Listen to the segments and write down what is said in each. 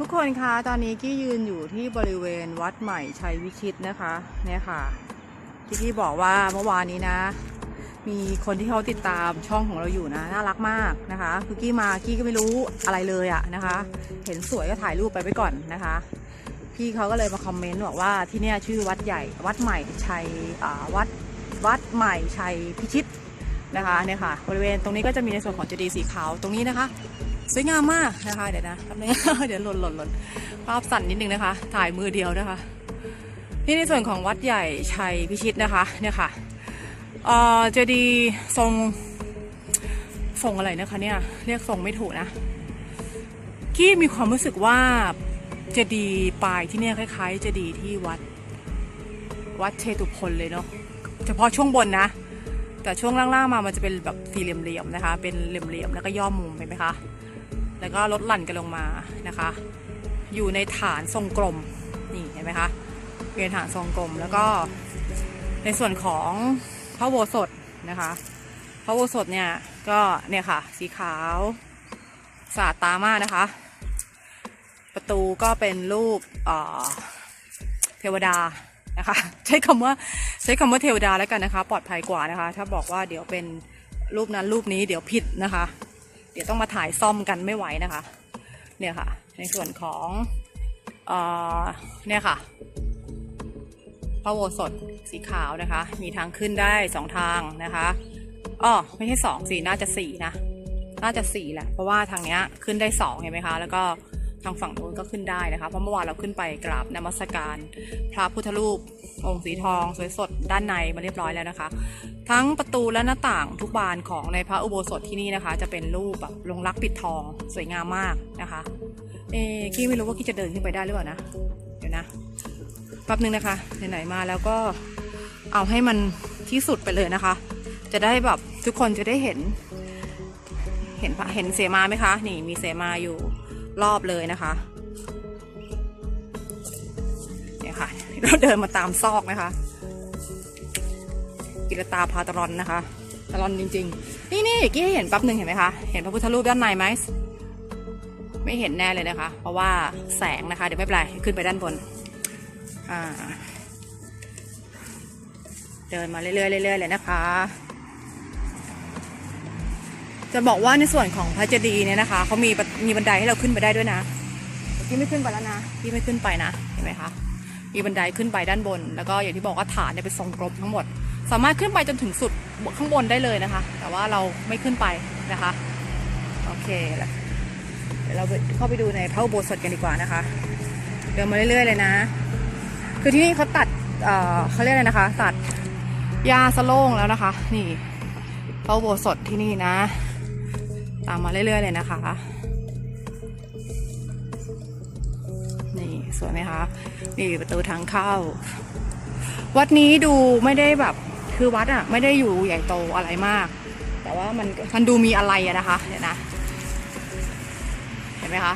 ทุกคนคะตอนนี้กี้ยืนอยู่ที่บริเวณวัดใหม่ชัยวิชิตนะคะเนี่ยค่ะที่กี้บอกว่าเมื่อวานนี้นะ มีคนที่เขาติดตามช่องของเราอยู่นะน่ารักมากนะคะคือกี้มากี้ก็ไม่รู้อะไรเลยอะนะคะ เห็นสวยก็ถ่ายรูปไปไว้ก่อนนะคะ พี่เขาก็เลยมาคอมเมนต์บอกว่าที่เนี่ยชื่อวัดใหญ่วัดใหม่ชัยวัดวัดใหม่ชัยพิชิตนะคะเนี่ยค่ะบริเวณตรงนี้ก็จะมีในส่วนของเจดีย์สีขาวตรงนี้นะคะ สวยงามมากนะคะ เดี๋ยวนะแป๊บนึงเดี๋ยวหล่นหล่นหล่นภาพสั่นนิดนึงนะคะ ถ่ายมือเดียวนะคะ นี่ในส่วนของวัดใหญ่ชัยพิชิตนะคะเนี่ยค่ะเอ่อเจดีทรงทรงอะไรนะคะเนี่ยเรียกทรงไม่ถูกนะกี้มีความรู้สึกว่าเจดีปลายที่เนี่ยคล้ายๆเจดีที่วัด วัดเชตุพนเลยเนาะเฉพาะช่วงบนนะ แต่ช่วงล่างๆมามันจะเป็นแบบสี่เหลี่ยมๆนะคะ เป็นเหลี่ยมๆแล้วก็ย่อมุมเห็นไหมคะ แล้วก็ลดหลั่นกันลงมานะคะ อยู่ในฐานทรงกลมนี่เห็นไหมคะเป็นฐานทรงกลมแล้วก็ในส่วนของพระโบสถนะคะพระโบสถเนี่ยก็เนี่ยค่ะ สีขาวสะอาดตามากนะคะ ประตูก็เป็นรูปเอ่อเทวดา นะคะ ใช้คำว่าใช้คำว่าเทวดาแล้วกันนะคะ ปลอดภัยกว่านะคะ ถ้าบอกว่าเดี๋ยวเป็นรูปนั้นรูปนี้เดี๋ยวผิดนะคะ เดี๋ยวต้องมาถ่ายซ่อมกันไม่ไหวนะคะ เนี่ยค่ะ ในส่วนของเอ่อเนี่ยค่ะพระโบสถสีขาวนะคะ มีทางขึ้นได้สองทางนะคะอ๋อไม่ใช่สองสี่น่าจะสี่นะน่าจะสี่แหละเพราะว่าทางเนี้ยขึ้นได้สองเห็นไหมคะ แล้วก็ ทางฝั่งนู้นก็ขึ้นได้นะคะเพราะเมื่อวานเราขึ้นไปกราบนมัสการ พระพุทธรูป องค์สีทองสวยสดด้านในมาเรียบร้อยแล้วนะคะ ทั้งประตูและหน้าต่างทุกบานของในพระอุโบสถที่นี่นะคะ จะเป็นรูปแบบลงรักปิดทองสวยงามมากนะคะเอ๊กี้ไม่รู้ว่ากี้จะเดินขึ้นไปได้หรือเปล่านะเดี๋ยวนะแป๊บนึงนะคะไหนๆมาแล้วก็เอาให้มันที่สุดไปเลยนะคะ จะได้แบบทุกคนจะได้เห็น เห็นปะเห็นเสมาไหมคะ นี่มีเสมาอยู่ รอบเลยนะคะเนี่ยค่ะ เราเดินมาตามซอกนะคะ กิรตาพาตรอนนะคะตรอนจริง ๆ นี่นี่กี้เห็นแป๊บหนึ่งเห็นไหมคะ เห็นพระพุทธรูปด้านในไหมไม่เห็นแน่เลยนะคะ เพราะว่าแสงนะคะ เดี๋ยวไม่เป็นไรขึ้นไปด้านบน อ่า เดินมาเรื่อยๆเรื่อยๆเลยนะคะ จะบอกว่าในส่วนของพระเจดีย์เนี่ยนะคะเขามีมีบันไดให้เราขึ้นไปได้ด้วยนะพี่ไม่ขึ้นไปแล้วนะพี่ไม่ขึ้นไปนะเห็นไหมคะมีบันไดขึ้นไปด้านบน แล้วก็อย่างที่บอกว่าฐานเนี่ยเป็นทรงกลมทั้งหมด สามารถขึ้นไปจนถึงสุดข้างบนได้เลยนะคะ แต่ว่าเราไม่ขึ้นไปนะคะโอเคแล้วเดี๋ยวเราเข้าไปดูในพระอุโบสถกันดีกว่านะคะ เดินมาเรื่อยๆเลยนะ คือที่นี่เขาตัดเเขาเรียกอะไรนะคะ ตัดหญ้าสโล่งแล้วนะคะ นี่พระอุโบสถที่นี่นะ ตามมาเรื่อยๆเลยนะคะ นี่สวยไหมคะ นี่ประตูทางเข้า วัดนี้ดูไม่ได้แบบคือวัดอะไม่ได้อยู่ใหญ่โตอะไรมาก แต่ว่ามันมันดูมีอะไรอะนะคะเดี๋ยวนะ เห็นไหมคะ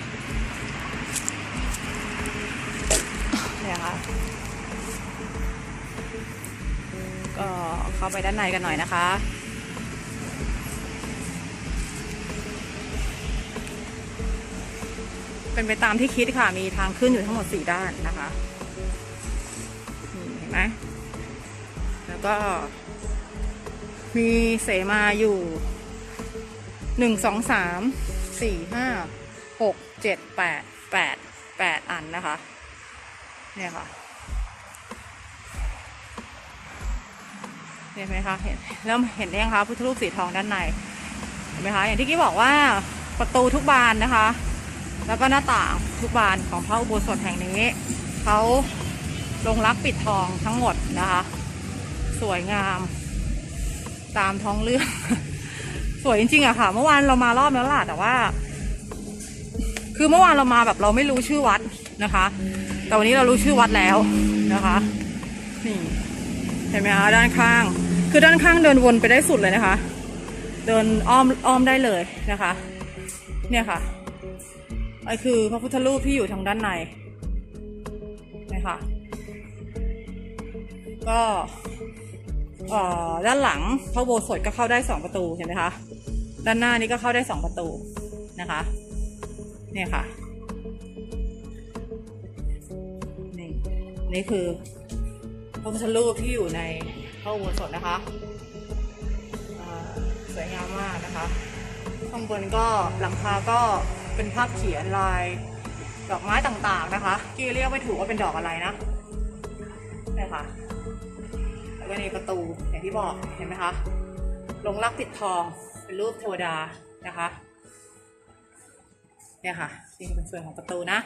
เนี่ยค่ะก็เข้าไปด้านในกันหน่อยนะคะ เป็นไปตามที่คิดค่ะ มีทางขึ้นอยู่ทั้งหมดสี่ด้านนะคะนี่เห็นไหมแล้วก็ มีเสมาอยู่หนึ่งสองสามสี่ห้าหกเจ็ดแปดแปดแปดอันนะคะ เนี่ยค่ะเห็นไหมคะเห็นเริ่มเห็นยังคะพุทธรูปสีทองด้านในเห็นไหมคะอย่างที่กี้บอกว่าประตูทุกบานนะคะ แล้วก็หน้าต่างทุกบานของพระอุโบสถแห่งนี้เขาลงรักปิดทองทั้งหมดนะคะ สวยงาม ตามท้องเรื่อง สวยจริงๆอะค่ะ เมื่อวานเรามารอบแล้วล่ะแต่ว่า คือเมื่อวานเรามาแบบเราไม่รู้ชื่อวัดนะคะ แต่วันนี้เรารู้ชื่อวัดแล้วนะคะนี่เห็นไหมคะด้านข้าง คือด้านข้างเดินวนไปได้สุดเลยนะคะ เดินอ้อมอ้อมได้เลยนะคะ เนี่ยค่ะ ไอคือพระพุทธรูปที่อยู่ทางด้านในนะคะก็เอ่อด้านหลังพระโบสถก็เข้าได้สองประตูเห็นไหมคะ ด้านหน้านี้ก็เข้าได้สองประตูนะคะ เนี่ยค่ะ นี่นี่คือพระพุทธรูปที่อยู่ในพระโบสถนะคะสวยงามมากนะคะ ข้างบนก็หลังคาก็ เป็นภาพเขียนลาย ดอกไม้ต่างๆนะคะที่เรียกไม่ถูกว่าเป็นดอกอะไรนะนี่ค่ะ แล้วก็ในประตูอย่างที่บอกเห็นไหมคะลงรักติดทองเป็นรูปเทวดานะคะเนี่ยค่ะนี่เป็นส่วนของประตูนะ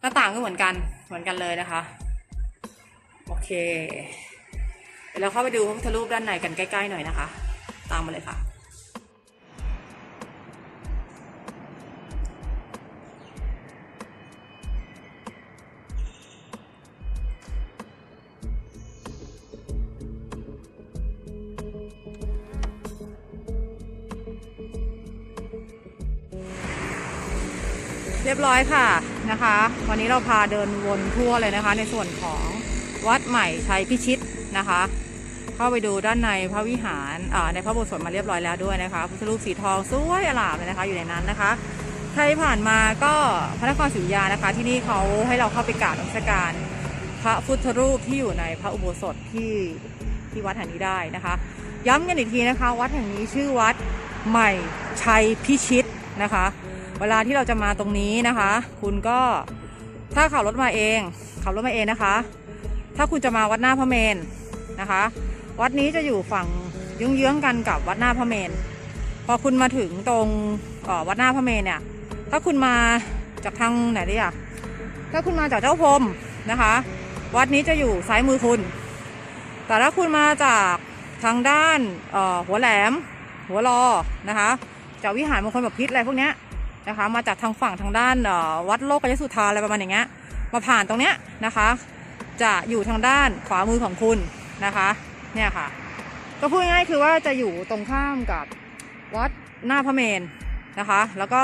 หน้าต่างก็เหมือนกันเหมือนกันเลยนะคะ โอเคเดี๋ยวเราเข้าไปดูพระพุทธรูปด้านในกันใกล้ๆหน่อยนะคะ ตามมาเลยค่ะ รียบร้อยค่ะนะคะ วันนี้เราพาเดินวนทั่วเลยนะคะ ในส่วนของวัดใหม่ชัยพิชิตนะคะ เข้าไปดูด้านในพระวิหารในพระโบสถ์มาเรียบร้อยแล้วด้วยนะคะพุทธรูปสีทองสวยอลามเลยนะคะ อยู่ในนั้นนะคะใครผ่านมาก็พระนครศรีอยุธยานะคะ ที่นี่เขาให้เราเข้าไปกราบนมัสการ พระพุทธรูปที่อยู่ในพระอุโบสถที่ที่วัดแห่งนี้ได้นะคะ ย้ำกันอีกทีนะคะ วัดแห่งนี้ชื่อวัดใหม่ชัยพิชิตนะคะ เวลาที่เราจะมาตรงนี้นะคะ คุณก็ถ้าขับรถมาเองขับรถมาเองนะคะ ถ้าคุณจะมาวัดหน้าพระเมนนะคะ วัดนี้จะอยู่ฝั่งเยื้องๆกันกับวัดหน้าพระเมนพอคุณมาถึงตรงวัดหน้าพระเมนเนี่ยถ้าคุณมาจากทางไหนดีอะถ้าคุณมาจากเจ้าพรมนะคะ วัดนี้จะอยู่ซ้ายมือคุณ แต่ถ้าคุณมาจากทางด้านหัวแหลม หัวรอนะคะจากวิหารมงคลแบบพิษอะไรพวกเนี้ย นะคะ มาจากทางฝั่งทางด้านวัดโลกกยสุธาอะไรประมาณอย่างเงี้ยมาผ่านตรงเนี้ยนะคะ จะอยู่ทางด้านขวามือของคุณนะคะ เนี่ยค่ะ ก็พูดง่ายคือว่าจะอยู่ตรงข้ามกับวัดหน้าพระเมนนะคะ แล้วก็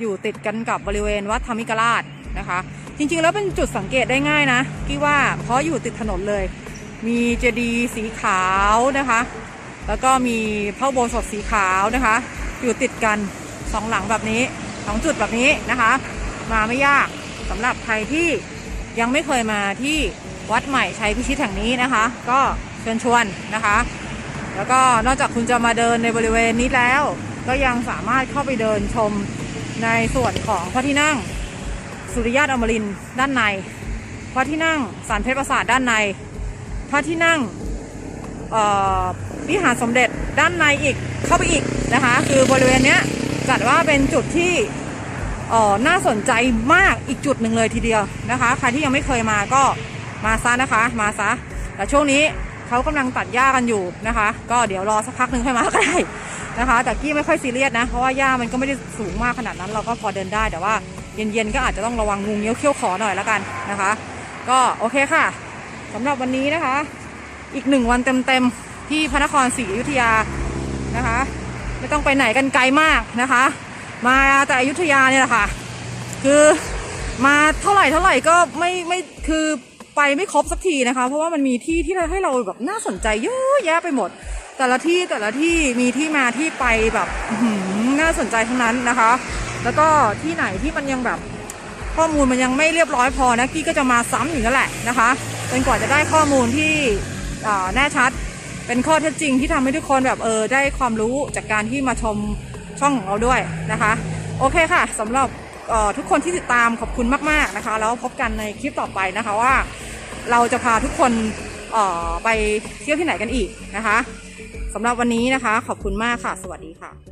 อยู่ติดกันกับบริเวณวัดธรรมิกราชนะคะ จริงๆแล้วเป็นจุดสังเกตได้ง่ายนะกี่ว่าเพราะอยู่ติดถนนเลย มีเจดีย์สีขาวนะคะ แล้วก็มีพระโบสถสีขาวนะคะ อยู่ติดกันสองหลังแบบนี้ สองจุดแบบนี้นะคะ มาไม่ยากสำหรับใครที่ยังไม่เคยมาที่วัดใหม่ชัยพิชิตแห่งนี้นะคะ ก็เชิญชวนนะคะ แล้วก็นอกจากคุณจะมาเดินในบริเวณนี้แล้ว ก็ยังสามารถเข้าไปเดินชมในส่วนของพระที่นั่งสุริยะอมรินด้านใน พระที่นั่งสันเพชรปราสาทด้านใน พระที่นั่งวิหารสมเด็จด้านในอีกเข้าไปอีกนะคะ คือบริเวณเนี้ย จัดว่าเป็นจุดที่อ่อน่าสนใจมากอีกจุดหนึ่งเลยทีเดียวนะคะ ใครที่ยังไม่เคยมาก็มาซะนะคะ มาซะ แต่ช่วงนี้เขากำลังตัดหญ้ากันอยู่นะคะ ก็เดี๋ยวรอสักพักหนึ่งค่อยมาก็ได้นะคะ แต่กี้ไม่ค่อยซีเรียสนะ เพราะว่าหญ้ามันก็ไม่ได้สูงมากขนาดนั้น เราก็พอเดินได้ แต่ว่าเย็นๆก็อาจจะต้องระวังงูเงี้ยวเขี้ยวขอหน่อยแล้วกันนะคะ ก็โอเคค่ะสำหรับวันนี้นะคะ อีกหนึ่งวันเต็มๆที่พระนครศรีอยุธยานะคะ ไม่ต้องไปไหนกันไกลมากนะคะ มาแต่อยุธยาเนี่ยแหละค่ะ คือมาเท่าไหร่เท่าไหร่ก็ไม่ไม่คือไปไม่ครบสักทีนะคะ เพราะว่ามันมีที่ที่ให้เราแบบน่าสนใจเยอะแยะไปหมด แต่ละที่แต่ละที่มีที่มาที่ไปแบบน่าสนใจทั้งนั้นนะคะ แล้วก็ที่ไหนที่มันยังแบบข้อมูลมันยังไม่เรียบร้อยพอนะกี้ก็จะมาซ้ำอยู่นั่นแหละนะคะจนกว่าจะได้ข้อมูลที่แน่ชัด เป็นข้อเท็จจริงที่ทำให้ทุกคนแบบเออได้ความรู้จากการที่มาชมช่องของเราด้วยนะคะ โอเคค่ะสำหรับออทุกคนที่ติดตามขอบคุณมาก ๆนะคะ แล้วพบกันในคลิปต่อไปนะคะว่า เราจะพาทุกคนออไปเที่ยวที่ไหนกันอีกนะคะสำหรับวันนี้นะคะ ขอบคุณมากค่ะ สวัสดีค่ะ